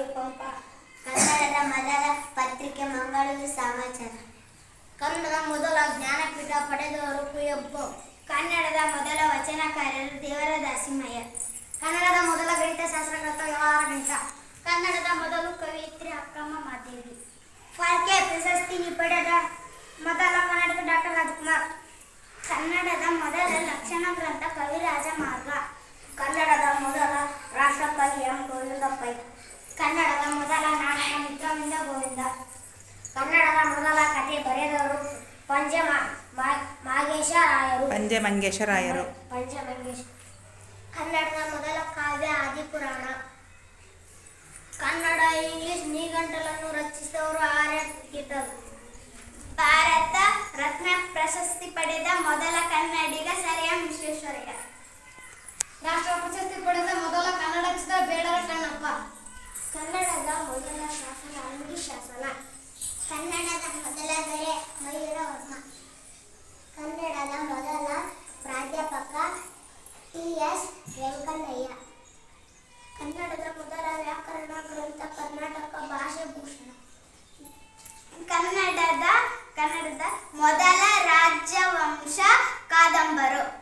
ಕವಿಕೋಪ ಕನ್ನಡದ ಮೊದಲ ಪತ್ರಿಕೆ ಮಂಗಳೂರು ಸಮಾಚಾರ. ಕನ್ನಡದ ಮೊದಲ ಜ್ಞಾನಪೀಠ ಪಡೆದವರು ಕುವೆಂಪು. ಕನ್ನಡದ ಮೊದಲ ವಚನಕಾರರು ದೇವರ ದಾಸಿಮಯ್ಯ ಕನ್ನಡದ ಮೊದಲ ಗಣಿತ. ಶಾಸ್ತ್ರಕರ್ತ ಕನ್ನಡದ ಮೊದಲು ಕವಿಯತ್ರಿ ಅಕ್ಕಮ್ಮ ಮಾದೇವಿ ಫಾಲ್ಕೆ ಪ್ರಶಸ್ತಿ ಪಡೆದ ಮೊದಲ ಕನ್ನಡದ ಡಾಕ್ಟರ್ ರಾಜ್ಕುಮಾರ್. ಕನ್ನಡದ ಮೊದಲ ಲಕ್ಷಣ ಗ್ರಂಥ ಕವಿರಾಜ ಮಾರ್ಗ. ಕನ್ನಡದ ಮೊದಲ ರಾಷ್ಟ್ರಕವಿ ಎಂ. ಗೋವಿಂದಪ್ಪ. ಕನ್ನಡದ ಮೊದಲ ನಾಟಕ ಮಿತ್ರವಿಂದ ಗೋವಿಂದ. ಕನ್ನಡದ ಮೊದಲ ಕಥೆ ಬರೆದವರು ಪಂಜ ಮಾಗೇಶ ರಾಯರು. ಪಂಜೆ ಮಂಗೇಶರಾಯರು ಪಂಚಮಂಗೇಶ್ ಕನ್ನಡದ ಮೊದಲ ಕಾವ್ಯ ಆದಿಪುರಾಣ. ಕನ್ನಡ ಇಂಗ್ಲಿಷ್ ನಿಘಂಟಲನ್ನು ರಚಿಸಿದವರು ಆರ್ಯ ಗಿಟ್ಟರು ಭಾರತ ರತ್ನ ಪ್ರಶಸ್ತಿ ಪಡೆದ ಮೊದಲ ಕನ್ನಡಿಗ ಸರ್ ಎಂ ವಿಶ್ವೇಶ್ವರಯ್ಯ. ರಾಷ್ಟ್ರ ಪ್ರಶಸ್ತಿ ಪಡೆದ ಮೊದಲ ಕನ್ನಡ ಚಿತ್ರ ಬೇಡರ ಕಣ್ಣಪ್ಪ. ಕನ್ನಡದ ಮೊದಲ ಶಾಸನ ಅಂಗಿ ಶಾಸನ. ಕನ್ನಡದ ಮೊದಲ ದೊರೆ ಮಯೂರವರ್ಮ ಕನ್ನಡದ ಮೊದಲ ಪ್ರಾಧ್ಯಾಪಕ ಟಿ ಎಸ್ ವೆಂಕಣ್ಣಯ್ಯ. ಕನ್ನಡದ ಮೊದಲ ವ್ಯಾಕರಣ ಗ್ರಂಥ ಕರ್ನಾಟಕ ಭಾಷೆ ಭೂಷಣ. ಕನ್ನಡದ ಕನ್ನಡದ ಮೊದಲ ರಾಜವಂಶ ಕಾದಂಬರು.